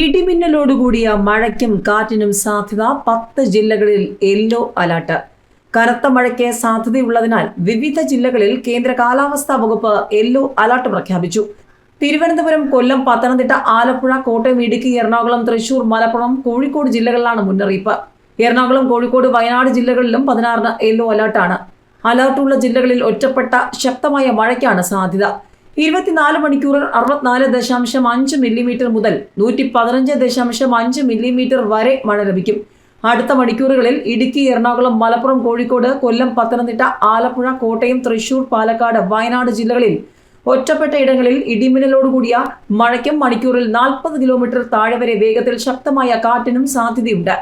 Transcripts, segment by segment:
ഇടിമിന്നലോടുകൂടിയ മഴയ്ക്കും കാറ്റിനും സാധ്യത പത്ത് ജില്ലകളിൽ യെല്ലോ അലർട്ട്. കനത്ത മഴയ്ക്ക് സാധ്യതയുള്ളതിനാൽ വിവിധ ജില്ലകളിൽ കേന്ദ്ര കാലാവസ്ഥാ വകുപ്പ് യെല്ലോ അലർട്ട് പ്രഖ്യാപിച്ചു. തിരുവനന്തപുരം കൊല്ലം പത്തനംതിട്ട ആലപ്പുഴ കോട്ടയം ഇടുക്കി എറണാകുളം തൃശൂർ മലപ്പുറം കോഴിക്കോട് ജില്ലകളിലാണ് മുന്നറിയിപ്പ്. എറണാകുളം കോഴിക്കോട് വയനാട് ജില്ലകളിലും പതിനാറിന് യെല്ലോ അലർട്ടാണ്. അലർട്ടുള്ള ജില്ലകളിൽ ഒറ്റപ്പെട്ട ശക്തമായ മഴയ്ക്കാണ് സാധ്യത. ഇരുപത്തിനാല് മണിക്കൂറിൽ അറുപത്തിനാല് ദശാംശം അഞ്ച് മില്ലിമീറ്റർ മുതൽ നൂറ്റി പതിനഞ്ച് ദശാംശം അഞ്ച് മില്ലിമീറ്റർ വരെ മഴ ലഭിക്കും. അടുത്ത മണിക്കൂറുകളിൽ ഇടുക്കി എറണാകുളം മലപ്പുറം കോഴിക്കോട് കൊല്ലം പത്തനംതിട്ട ആലപ്പുഴ കോട്ടയം തൃശൂർ പാലക്കാട് വയനാട് ജില്ലകളിൽ ഒറ്റപ്പെട്ട ഇടങ്ങളിൽ ഇടിമിന്നലോടുകൂടിയ മഴയ്ക്കും മണിക്കൂറിൽ നാൽപ്പത് കിലോമീറ്റർ താഴെ വരെ വേഗത്തിൽ ശക്തമായ കാറ്റിനും സാധ്യതയുണ്ട്.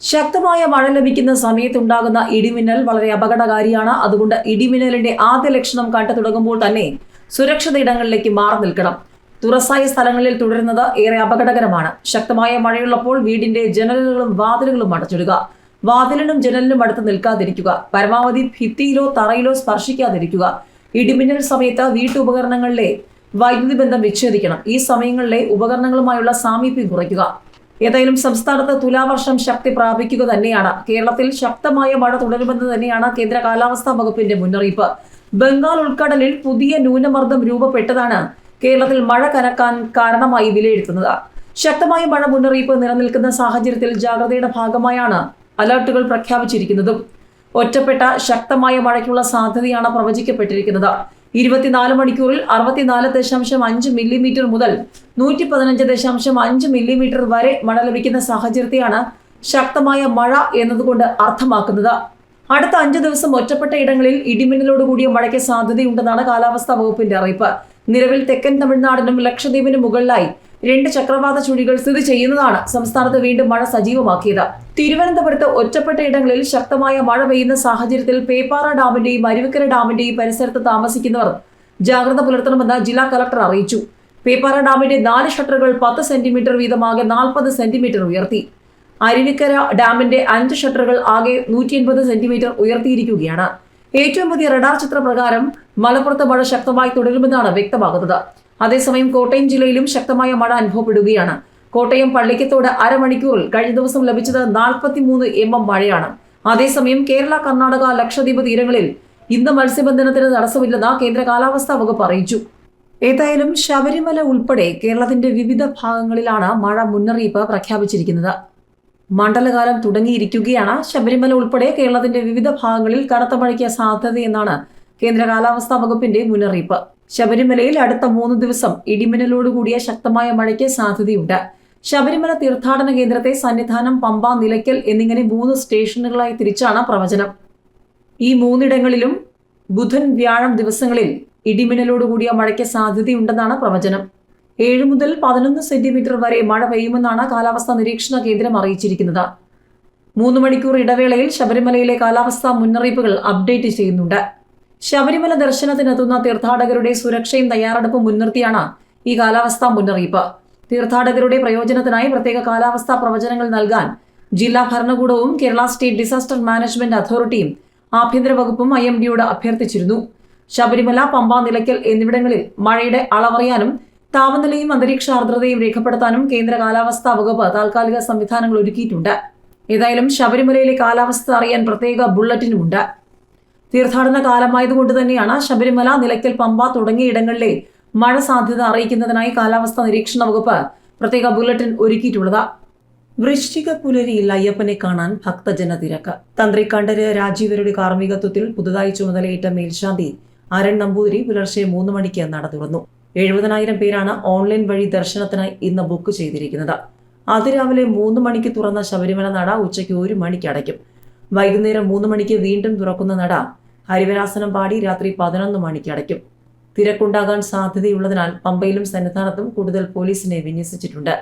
ശക്തമായ മഴ ലഭിക്കുന്ന സമയത്തുണ്ടാകുന്ന ഇടിമിന്നൽ വളരെ അപകടകാരിയാണ്. അതുകൊണ്ട് ഇടിമിന്നലിന്റെ ആദ്യ ലക്ഷണം കണ്ടു തുടങ്ങുമ്പോൾ തന്നെ സുരക്ഷിത ഇടങ്ങളിലേക്ക് മാറി നിൽക്കണം. തുറസായ സ്ഥലങ്ങളിൽ തുടരുന്നത് ഏറെ അപകടകരമാണ്. ശക്തമായ മഴയുള്ളപ്പോൾ വീടിന്റെ ജനലുകളും വാതിലുകളും അടച്ചിടുക. വാതിലിനും ജനലിനും അടുത്ത് നിൽക്കാതിരിക്കുക. പരമാവധി ഭിത്തിയിലോ തറയിലോ സ്പർശിക്കാതിരിക്കുക. ഇടിമിന്നൽ സമയത്ത് വീട്ടുപകരണങ്ങളിലെ വൈദ്യുതി ബന്ധം വിച്ഛേദിക്കണം. ഈ സമയങ്ങളിലെ ഉപകരണങ്ങളുമായുള്ള സാമീപ്യം കുറയ്ക്കുക. ഏതായാലും സംസ്ഥാനത്ത് തുലാവർഷം ശക്തി പ്രാപിക്കുക തന്നെയാണ്. കേരളത്തിൽ ശക്തമായ മഴ തുടരുമെന്ന് തന്നെയാണ് കേന്ദ്ര കാലാവസ്ഥാ വകുപ്പിന്റെ മുന്നറിയിപ്പ്. ബംഗാൾ ഉൾക്കടലിൽ പുതിയ ന്യൂനമർദ്ദം രൂപപ്പെട്ടതാണ് കേരളത്തിൽ മഴ കനക്കാൻ കാരണമായി വിലയിരുത്തുന്നത്. ശക്തമായ മഴ മുന്നറിയിപ്പ് നിലനിൽക്കുന്ന സാഹചര്യത്തിൽ ജാഗ്രതയുടെ ഭാഗമായാണ് അലർട്ടുകൾ പ്രഖ്യാപിച്ചിരിക്കുന്നതും. ഒറ്റപ്പെട്ട ശക്തമായ മഴയ്ക്കുള്ള സാധ്യതയാണ് പ്രവചിക്കപ്പെട്ടിരിക്കുന്നത്. ഇരുപത്തിനാല് മണിക്കൂറിൽ അറുപത്തിനാല് ദശാംശം അഞ്ച് മില്ലിമീറ്റർ മുതൽ നൂറ്റി പതിനഞ്ച് ദശാംശം അഞ്ച് മില്ലിമീറ്റർ വരെ മഴ ലഭിക്കുന്ന സാഹചര്യത്തെയാണ് ശക്തമായ മഴ എന്നതുകൊണ്ട് അർത്ഥമാക്കുന്നത്. അടുത്ത അഞ്ചു ദിവസം ഒറ്റപ്പെട്ട ഇടങ്ങളിൽ ഇടിമിന്നലോട് കൂടിയ മഴയ്ക്ക് സാധ്യതയുണ്ടെന്നാണ് കാലാവസ്ഥാ വകുപ്പിന്റെ അറിയിപ്പ്. നിലവിൽ തെക്കൻ തമിഴ്നാടിനും ലക്ഷദ്വീപിനും മുകളിലായി രണ്ട് ചക്രവാത ചുഴികൾ സ്ഥിതി ചെയ്യുന്നതാണ് സംസ്ഥാനത്ത് വീണ്ടും മഴ സജീവമാക്കിയത്. തിരുവനന്തപുരത്ത് ഒറ്റപ്പെട്ട ഇടങ്ങളിൽ ശക്തമായ മഴ പെയ്യുന്ന സാഹചര്യത്തിൽ പേപ്പാറ ഡാമിന്റെയും അരുവിക്കര ഡാമിന്റെയും പരിസരത്ത് താമസിക്കുന്നവർ ജാഗ്രത പുലർത്തണമെന്ന് ജില്ലാ കലക്ടർ അറിയിച്ചു. പേപ്പാറ ഡാമിന്റെ നാല് ഷട്ടറുകൾ പത്ത് സെന്റിമീറ്റർ വീതമാകെ നാൽപ്പത് സെന്റിമീറ്റർ ഉയർത്തി. അരുവിക്കര ഡാമിന്റെ അഞ്ച് ഷട്ടറുകൾ ആകെ നൂറ്റി എൺപത് സെന്റിമീറ്റർ ഉയർത്തിയിരിക്കുകയാണ്. ഏറ്റവും പുതിയ റഡാർ ചിത്രപ്രകാരം മലപ്പുറത്ത് മഴ ശക്തമായി തുടരുമെന്നാണ് വ്യക്തമാകുന്നത്. അതേസമയം കോട്ടയം ജില്ലയിലും ശക്തമായ മഴ അനുഭവപ്പെടുകയാണ്. കോട്ടയം പള്ളിക്കത്തോട് അരമണിക്കൂറിൽ കഴിഞ്ഞ ദിവസം ലഭിച്ചത് നാൽപ്പത്തിമൂന്ന് എം എം മഴയാണ്. അതേസമയം കേരള കർണാടക ലക്ഷദ്വീപ് തീരങ്ങളിൽ ഇന്ന് മത്സ്യബന്ധനത്തിന് തടസ്സമില്ലെന്ന് കേന്ദ്ര കാലാവസ്ഥാ വകുപ്പ് അറിയിച്ചു. ഏതായാലും ശബരിമല ഉൾപ്പെടെ കേരളത്തിന്റെ വിവിധ ഭാഗങ്ങളിലാണ് മഴ മുന്നറിയിപ്പ് പ്രഖ്യാപിച്ചിരിക്കുന്നത്. മണ്ഡലകാലം തുടങ്ങിയിരിക്കുകയാണ്. ശബരിമല ഉൾപ്പെടെ കേരളത്തിന്റെ വിവിധ ഭാഗങ്ങളിൽ കനത്ത മഴയ്ക്ക് സാധ്യതയെന്നാണ് കേന്ദ്ര കാലാവസ്ഥാ വകുപ്പിന്റെ മുന്നറിയിപ്പ്. ശബരിമലയിൽ അടുത്ത മൂന്ന് ദിവസം ഇടിമിന്നലോടുകൂടിയ ശക്തമായ മഴയ്ക്ക് സാധ്യതയുണ്ട്. ശബരിമല തീർത്ഥാടന കേന്ദ്രത്തെ സന്നിധാനം പമ്പ നിലയ്ക്കൽ എന്നിങ്ങനെ മൂന്ന് സ്റ്റേഷനുകളായി തിരിച്ചാണ് പ്രവചനം. ഈ മൂന്നിടങ്ങളിലും ബുധൻ വ്യാഴം ദിവസങ്ങളിൽ ഇടിമിന്നലോടുകൂടിയ മഴയ്ക്ക് സാധ്യതയുണ്ടെന്നാണ് പ്രവചനം. ഏഴ് മുതൽ പതിനൊന്ന് സെന്റിമീറ്റർ വരെ മഴ പെയ്യുമെന്നാണ് കാലാവസ്ഥാ നിരീക്ഷണ കേന്ദ്രം അറിയിച്ചിരിക്കുന്നത്. മൂന്ന് മണിക്കൂർ ഇടവേളയിൽ ശബരിമലയിലെ കാലാവസ്ഥാ മുന്നറിയിപ്പുകൾ അപ്ഡേറ്റ് ചെയ്യുന്നുണ്ട്. ശബരിമല ദർശനത്തിനെത്തുന്ന തീർത്ഥാടകരുടെ സുരക്ഷയും തയ്യാറെടുപ്പും മുൻനിർത്തിയാണ് ഈ കാലാവസ്ഥാ മുന്നറിയിപ്പ്. തീർത്ഥാടകരുടെ പ്രയോജനത്തിനായി പ്രത്യേക കാലാവസ്ഥാ പ്രവചനങ്ങൾ നൽകാൻ ജില്ലാ ഭരണകൂടവും കേരള സ്റ്റേറ്റ് ഡിസാസ്റ്റർ മാനേജ്മെന്റ് അതോറിറ്റിയും ആഭ്യന്തര വകുപ്പും ഐ എം ഡിയോട് അഭ്യർത്ഥിച്ചിരുന്നു. ശബരിമല പമ്പ നിലയ്ക്കൽ എന്നിവിടങ്ങളിൽ മഴയുടെ അളവറിയാനും താപനിലയും അന്തരീക്ഷ ആർദ്രതയും രേഖപ്പെടുത്താനും കേന്ദ്ര കാലാവസ്ഥാ വകുപ്പ് താൽക്കാലിക സംവിധാനങ്ങൾ ഒരുക്കിയിട്ടുണ്ട്. ഏതായാലും ശബരിമലയിലെ കാലാവസ്ഥ അറിയാൻ പ്രത്യേക ബുള്ളറ്റിനുമുണ്ട്. തീർത്ഥാടന കാലമായതുകൊണ്ട് തന്നെയാണ് ശബരിമല നിലയ്ക്കൽ പമ്പ തുടങ്ങിയ ഇടങ്ങളിലെ മഴ സാധ്യത അറിയിക്കുന്നതിനായി കാലാവസ്ഥാ നിരീക്ഷണ വകുപ്പ് പ്രത്യേക ബുള്ളറ്റിൻ ഒരുക്കിയിട്ടുള്ളത്. വൃശ്ചിക പുലരിയിൽ അയ്യപ്പനെ കാണാൻ ഭക്തജന തിരക്ക്. തന്ത്രി കണ്ഠര് രാജീവരുടെ കാർമ്മികത്വത്തിൽ പുതുതായി ചുമതലയേറ്റ മേൽശാന്തി അരൺ നമ്പൂതിരി പുലർച്ചെ മൂന്ന് മണിക്ക് നട തുറന്നു. എഴുപതിനായിരം പേരാണ് ഓൺലൈൻ വഴി ദർശനത്തിനായി ഇന്ന് ബുക്ക് ചെയ്തിരിക്കുന്നത്. അതിരാവിലെ മൂന്ന് മണിക്ക് തുറന്ന ശബരിമല നട ഉച്ചയ്ക്ക് ഒരു മണിക്ക് അടയ്ക്കും. വൈകുന്നേരം മൂന്ന് മണിക്ക് വീണ്ടും തുറക്കുന്ന നട ഹരിവരാസനം പാടി രാത്രി പതിനൊന്ന് മണിക്ക് അടയ്ക്കും. തിരക്കുണ്ടാകാൻ സാധ്യതയുള്ളതിനാൽ പമ്പയിലും സന്നിധാനത്തും കൂടുതൽ പോലീസിനെ വിന്യസിച്ചിട്ടുണ്ട്.